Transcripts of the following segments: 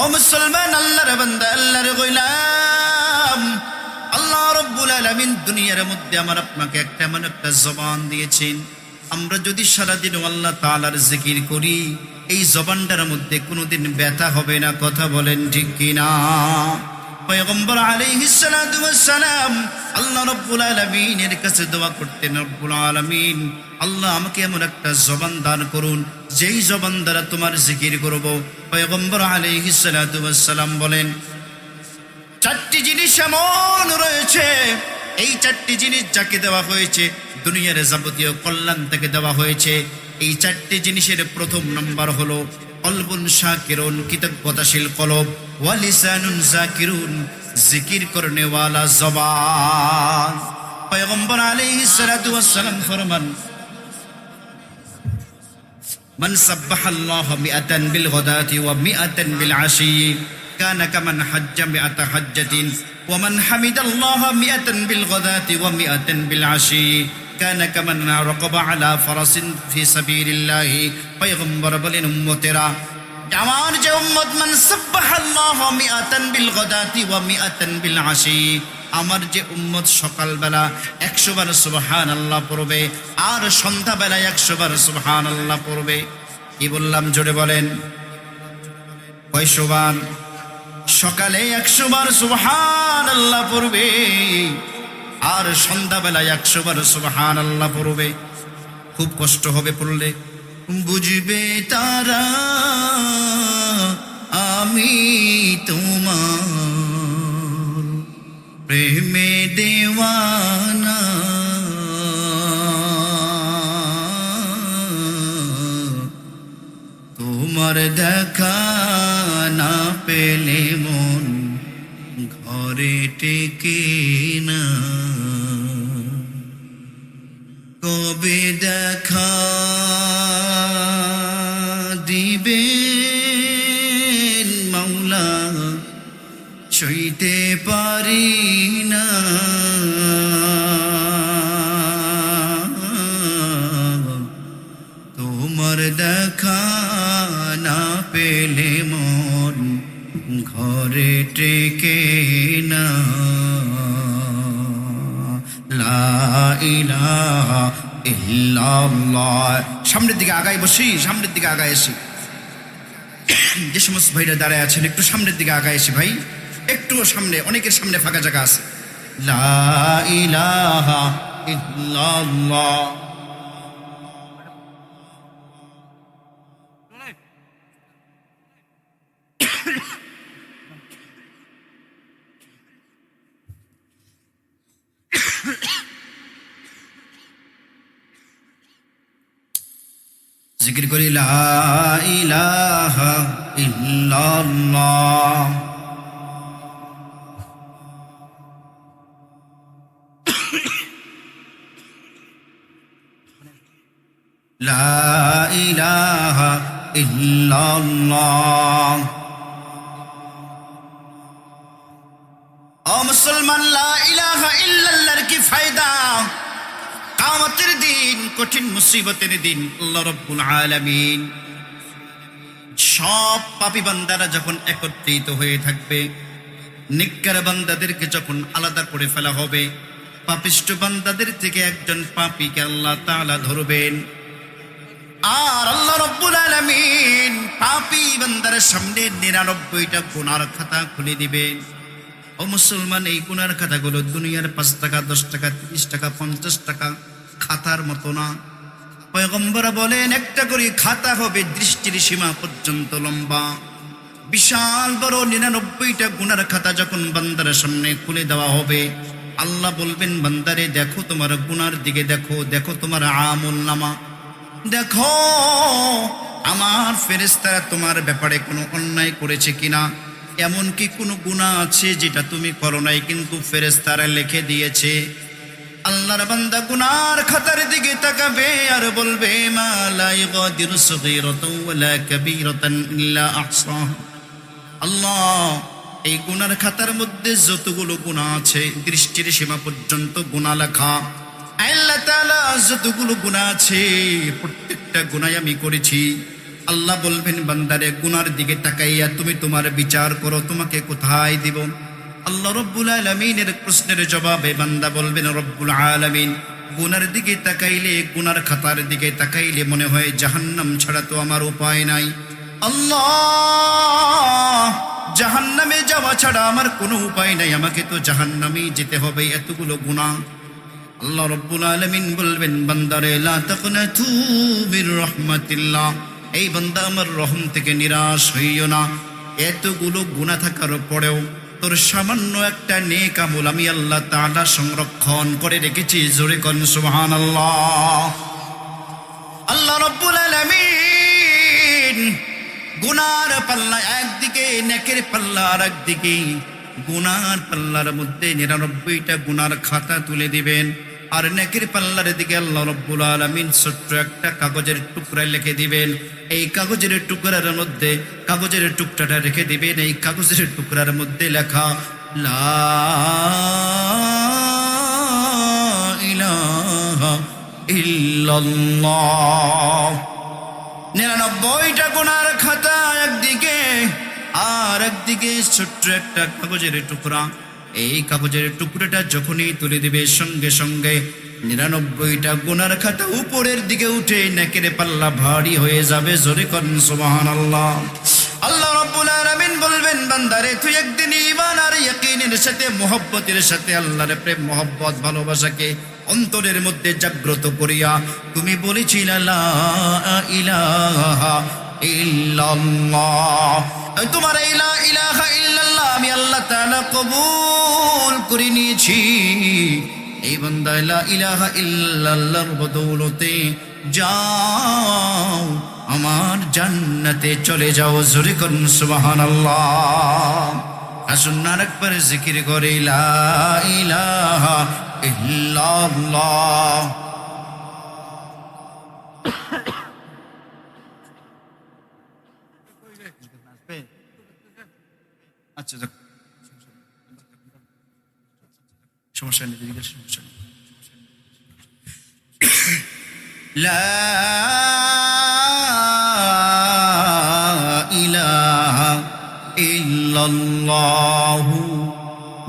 ও মুসলমান, আল্লাহর বান্দা, আল্লাহর গোলাম। আল্লাহ রব্বুল আলামিন দুনিয়ার মধ্যে আমার আপনাকে একটা এমন একটা জবান দিয়েছেন। আমরা যদি সারাদিন আল্লাহ তাআলার জিকির করি, এই জবানটার মধ্যে কোনোদিন ব্যথা হবে না, কথা বলেন ঠিক কিনা? পয়গম্বর আলাইহিস সালাম আল্লাহ রাব্বুল আলামিনের কাছে দোয়া করতেন, রব্বুল আলামিন আল্লাহ আমাকে এমন একটা জবান দান করুন, যেই জবান দ্বারা তোমার জিকির করব। পয়গম্বর সালাতু সালাম বলেন, চারটি জিনিস এমন রয়েছে, এই চারটি জিনিস যাকে দেওয়া হয়েছে দুনিয়ার যাবতীয় কল্যাণ তাকে দেওয়া হয়েছে। এই চারটি জিনিসের প্রথম নাম্বার হলো, কলবুন শাকিরুন, কৃতজ্ঞতাশীল কলব ওয়ালিসানুন জাকিরুন জিকির করনে ওয়ালা জবান। পয়গম্বর আলাইহিস সালাম ফরমান من سبح الله مئة بالغداة ومئة بالعشي كان كمن حج مئة حجة ومن حمد الله مئة بالغداة ومئة بالعشي كان كمن رقب على فرس في سبيل الله পয়গম্বর বলেন উম্মতেরা আমার যে উম্মত মান সাব্বাহাল্লাহ মিআতান বিল গদাতি ওয়া মিআতান বিল আশি আমার যে উম্মত সকালবেলা একশো বার সুবহান আল্লাহ পড়বে, আর সন্ধ্যাবেলায় একশো বার সুবহান আল্লাহ পড়বে। কি বললাম, জোরে বলেন। কয়শোবার সকালে একশো বার সুবহান আল্লাহ পড়বে, আর সন্ধ্যাবেলায় একশো বার সুবহান আল্লাহ পড়বে। খুব কষ্ট হবে পড়লে। বুঝবে তারা, আমি তোমার প্রেমে দেওয়ানা। তোমার দেখা না পেলে মন ঘরে টেকে না। কবে দেখা দিবে মাওলা, সইতে পারি টেকে না। সামনের দিকে আগায় বসি, সামনের দিকে আগায় এসি। যে সমস্ত ভাইরা দাঁড়ায় আছেন, একটু সামনের দিকে আগায় এসি ভাই। একটু সামনে, অনেকের সামনে ফাঁকা জায়গা আছে। লা ইলাহা জিকির করি মুসলমান লা ইলাহা ইল্লাল্লাহর কি ফায়দা? কামতের দিন, কঠিন মুসিবতের দিন, আল্লাহ রব্বুল আলামিন সব পাপি বান্দারা যখন একত্রিত হয়ে থাকবে নিকার বান্দাদেরকে যখন আলাদা করে ফেলা হবে, পাপিষ্ট বান্দাদের থেকে একজন পাপীকে আল্লাহ তাআলা ধরবেন। আর আল্লাহ রব্বুল আলামিন পাপী বান্দার সামনে নিরানব্বইটা গুনার খাতা খুলে দিবেন। ও মুসলমান, এই গুনার খাতাগুলো দুনিয়ার পাঁচ টাকা, দশ টাকা, তিরিশ টাকা, পঞ্চাশ টাকা, খাতার মতো না। পয়গম্বরা বলেন, একটা করে খাতা হবে দৃষ্টির সীমা পর্যন্ত লম্বা। বিশাল বড় নিরানব্বইটা গুনার খাতা যখন বান্দার সামনে খুলে দেওয়া হবে, আল্লাহ বলবেন, বান্দারে, দেখো তোমার গুনার দিকে, দেখো দেখো তোমার আমল নামা। দেখো, আমার ফেরেস্তারা তোমার ব্যাপারে কোনো অন্যায় করেছে কিনা? এমন কি কোনো গুণা আছে যেটা তুমি করো নাই, কিন্তু ফেরেস্তারা লিখে দিয়েছে, আল্লাহর বান্দা গুনার খাতার দিকে তাকাবে আর বলবে, মা লা ইগাদিরু সগীরাতান ওয়ালা কাবীরাতান ইল্লা আল্লাহ, এই গুনার খাতার মধ্যে যতগুলো গুণা আছে, দৃষ্টির সীমা পর্যন্ত গুণা লেখা। আল্লাহ তাআলা যতগুলো গুণা আছে, প্রত্যেকটা গুণাই আমি করেছি। আল্লাহ বলবেন, বান্দারে, গুনার দিকে তাকাইয়া তুমি তোমার বিচার করো, তোমাকে কোথায় দিব? আল্লাহ রব্বুল আলমিনের প্রশ্নের জবাবে বান্দা বলবেন, রব্বুল আলমিন, গুনার দিকে তাকাইলে, গুনার খাতার দিকে তাকাইলে মনে হয় জাহান্নাম ছাড়া তো আমার উপায় নাই। আল্লাহ, জাহান্নামে যাওয়া ছাড়া আমার কোনো উপায় নাই, আমাকে তো জাহান্নামেই যেতে হবে, এতগুলো গুণা আল্লাহ রব্বুল আলমিন বলবেন, বান্দারে, লা তাকনাতু মির এই বান্দা আমার রহম থেকে নিরাশ হইও না। এতগুলো গুণা থাকার পরেও তোর সামান্য একটা নেক আমল আমি আল্লাহ তাআলা সংরক্ষণ করে রেখেছি। জোরে কন, সুবহানাল্লাহ। আল্লাহ রব্বুল আলামিন গুনার পাল্লা একদিকে, নেকের পাল্লা আর একদিকে গুনার পাল্লার মধ্যে নিরানব্বইটা গুনার খাতা তুলে দিবেন। আর নেকের পাল্লার দিকে আল্লাহ রব্বুল আলমিন ছোট্ট একটা কাগজের টুকরা লিখে দিবেন। এই কাগজের টুকরার মধ্যে, কাগজের টুকরাটা রেখে দিবেন। এই কাগজের টুকরার মধ্যে লেখা নিরানব্বইটা গুনার খাতা একদিকে, আর একদিকে ছোট্ট একটা কাগজের টুকরা। এই কাগজের টুকরোটা যখনই তুলে দিবে সঙ্গে সঙ্গে নিরানব্বইটা গুনার খাতা উপরের দিকে উঠে নাকের পাল্লা ভারী হয়ে যাবে জোরে করেন আল্লাহ আল্লাহ রব্বুল বলবেন, বান্দারে, তুই একদিন ঈমান আর ইয়াকিনের সাথে, মোহব্বতের সাথে, আল্লাহর প্রেম, মোহব্বত, ভালোবাসাকে অন্তরের মধ্যে জাগ্রত করিয়া, তুমি বলেছিলে, লা ইলাহা ইল্লাল্লাহ। তোমার এই লা ইলাহা ইল্লাল্লাহ আমি আল্লাহ তাআলা কবুল করে নিয়েছি। এই বান্দা লা ইলাহা ইল্লাল্লাহর বদৌলতে যাও, আমার জান্নাতে চলে যাও। জোরে করুন সুবহানাল্লাহ। আসুন না একবার জিকির করে ইলাহা ইল্লাল্লাহ। আচ্ছা যাক। সমস্যা নেই দিদিকে সমস্যা নেই। লা ইলাহা ইল্লাল্লাহু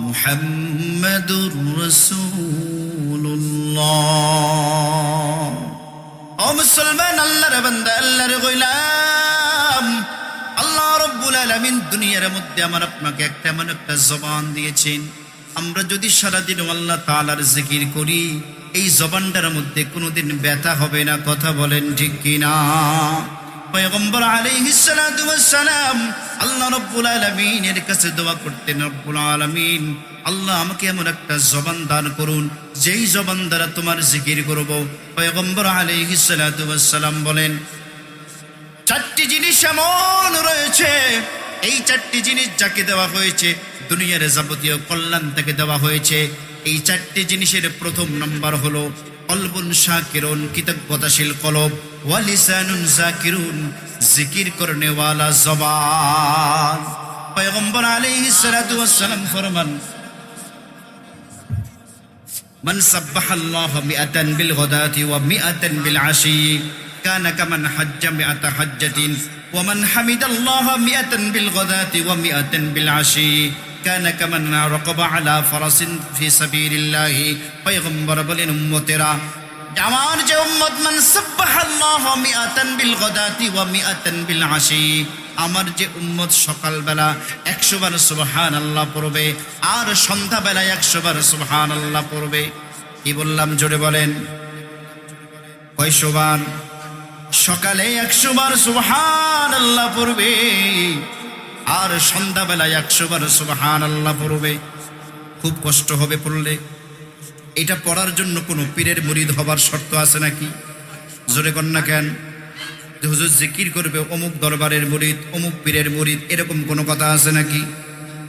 মুহাম্মাদুর রাসূলুল্লাহ। ও মুসলমান, আল্লাহর বান্দা, আল্লাহর গোলাম। আল্লাহ রব্বুল আলামিন দুনিয়ার মধ্যে আমার আপনাকে একটা এমন একটা জবান দিয়েছেন। আমরা যদি সারাদিন আল্লাহ তাআলার জিকির করি, এই জবানটার মধ্যে কোনোদিন ব্যথা হবে না, কথা বলেন ঠিক কিনা? কাছে করতেন আল্লাহ আমাকে এমন একটা করুন, যেই তোমার জিকির বলেন, চারটি জিনিস এমন রয়েছে এই চারটি জিনিস যাকে দেওয়া হয়েছে দুনিয়ার যাবতীয় কল্যাণ তাকে দেওয়া হয়েছে এই চারটি জিনিসের প্রথম নম্বর হলো কলবুন শাকিরুন কৃতজ্ঞতাশীল কলব ওয়ালিসানুন জাকিরুন জিকির করনে ওয়ালা জবান পয়গম্বর আলাইহিস সালাতু ওয়াস সালাম ফরমান من سبح الله مئة بالغداة ومئة بالعشي كان كمن حج مئة حجة ومن حمد الله مئة بالغداة ومئة بالعشي كان كمن رقب على فرس في سبيل الله পয়গম্বর বলেন উম্মতেরা আমার যে উম্মত মান সাব্বাহাল্লাহ মিআতান বিল গাদাতি ওয়া মিআতান বিল আশি আমার যে উম্মত সকালবেলা একশো বার সুবহান আল্লাহ পড়বে আর সন্ধ্যাবেলা একশো বার সুবহান আল্লাহ পড়বে কি বললাম জোরে বলেন কয়শো বার সকালে একশো বার সুবহান আল্লাহ পড়বে, আর সন্ধ্যাবেলায় একশো বার সুবহান আল্লাহ পড়বে। খুব কষ্ট হবে পড়লে। এটা পড়ার জন্য কোনো পীরের মুরিদ হবার শর্ত আছে নাকি? জোরে কন? না কেন হুজুর জিকির করবে, অমুক দরবারের মুরিদ, অমুক পীরের মুরিদ, এরকম কোনো কথা আছে নাকি?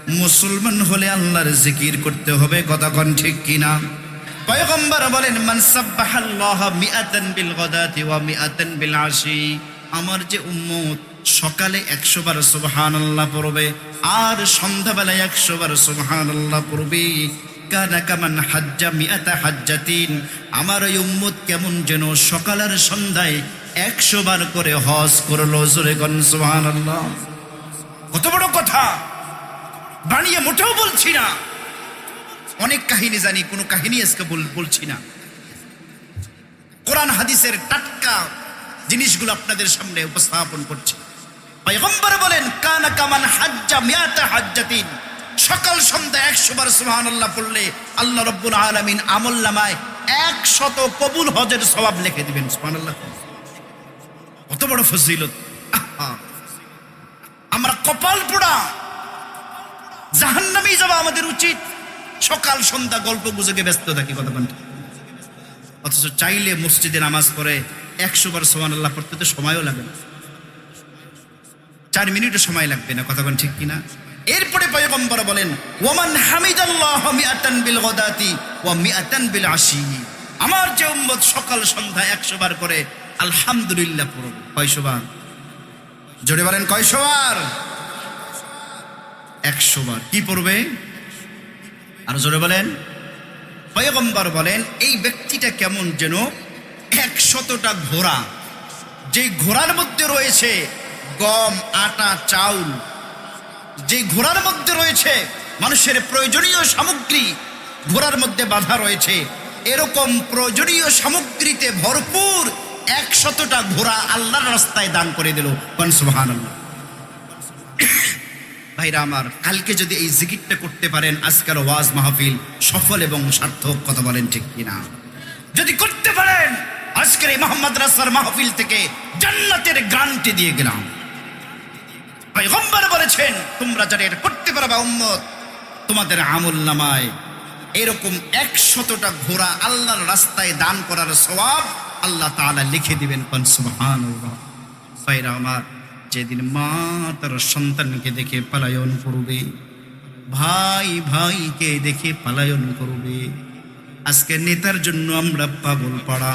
মুসলমান হলে আল্লাহর জিকির করতে হবে, কথা কন ঠিক কিনা? পয়গম্বর বলেন, মান সাব্বাহাল্লাহ মিআতান বিল গাদাতি ওয়া মিআতান বিল আশি। আমার যে উম্মত, সকালে একশো বার সুবহানাল্লাহ পড়বে, আর সন্ধ্যাবেলায় একশো বার সুবহানাল্লাহ পড়বে। কানা কামান হাজ্জা মিয়াতা হাজ্জাতিন। আমার ওই উম্মত কেমন যেন সকালের সন্ধ্যায় একশো বার করে হজ করল, জোরে গন সুবহানাল্লাহ। কত বড় কথা। বানিয়ে মোটেও বলছি না। অনেক কাহিনী জানি, কোনো কাহিনী আজকে বলছি না। কোরআন হাদিসের টাটকা জিনিসগুলো আপনাদের সামনে উপস্থাপন করছি। পয়গম্বর বলেন, কানা কামান হাজ্জা মিয়াতা হাজ্জাতিন। সকাল সন্ধ্যা একশো বার সুবহানাল্লাহ পড়লে আল্লাহ রব্বুল আলামিন আমল নামায় একশত কবুল হজের সওয়াব লিখে দিবেন, সুবহানাল্লাহ। কত বড় ফজিলত। আমরা কপাল পোড়া। জাহান্নামে যাওয়া আমাদের উচিত। সকাল সন্ধ্যা গল্প গুজবে ব্যস্ত থাকি কথা বলতে অথচ চাইলে মসজিদে নামাজ পড়ে একশো বার সোমান আল্লাহ পড়তে তো সময়ও লাগে না। চার মিনিটও সময় লাগবে না কথা ঠিক কিনা? এরপরে পয়গম্বর বলেন, ওমান হামিদাল্লাহ মিআতান বিল গদাতি ওয়া মিআতান বিল আশি। আমার যে উম্মত সকাল সন্ধ্যা একশো বার করে আলহামদুলিল্লাহ পড়বে কয়শো বার? জোরে বলেন, কয়শো বার? একশো বার। কি পড়বে? আর জোরে বলেন। পয়গম্বর বলেন, এই ব্যক্তিটা কেমন যেন একশতটা ঘোড়া। যে ঘোড়ার মধ্যে রয়েছে গম, আটা, চাউল যে ঘোড়ার মধ্যে রয়েছে মানুষের প্রয়োজনীয় সামগ্রী, ঘোড়ার মধ্যে বাধা রয়েছে, এরকম প্রয়োজনীয় সামগ্রীতে ভরপুর একশতটা ঘোড়া আল্লাহর রাস্তায় দান করে দিল। সুবহান ভাইরা আমার, কালকে যদি এই জিকিরটা করতে পারেন, আজকের ওয়াজ মাহফিল সফল এবং সার্থক, কথা বলেন ঠিক কিনা? যদি করতে পারেন, আজকের এই মোহাম্মদ রাসার মাহফিল থেকে জান্নাতের গ্রান্টি দিয়ে গেলাম। পয়গম্বর বলেছেন, তোমরা যারা এটা করতে পারবা উম্মত, তোমাদের আমল নামায় এরকম একশতটা ঘোড়া আল্লাহর রাস্তায় দান করার সওয়াব আল্লাহ তাআলা লিখে দিবেন কোন সুবহানাল্লাহ। ভাইরা আমার যেদিন মা তার সন্তানকে দেখে পালায়ন করবে, ভাই ভাইকে দেখে পালায়ন করবে। আজকে নেতার জন্য আমরা পাগল পাড়া।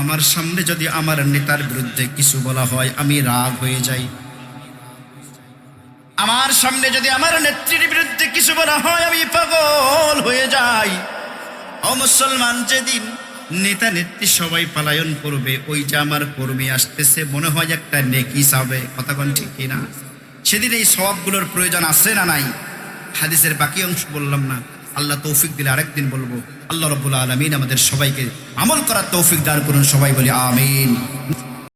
আমার সামনে যদি আমার নেতার বিরুদ্ধে কিছু বলা হয়, আমি রাগ হয়ে যাই। আমার সামনে যদি আমার নেত্রীর বিরুদ্ধে কিছু বলা হয়, আমি পাগল হয়ে যাই। ও মুসলমান, যেদিন নেতা নেত্রী সবাই পালায়ন করবে, ওই যে আমার কর্মী আসতেছে, মনে হয় একটা নেকি চাবে কথা কন ঠিক কিনা? সেদিন এই সবগুলোর প্রয়োজন আছে না নাই? হাদিসের বাকি অংশ বললাম না। আল্লাহ তৌফিক দিলে আরেকদিন বলব, আল্লাহ রবুল্লা আলমিন আমাদের সবাইকে আমল করার তৌফিক দান করুন সবাই বলি আমিন।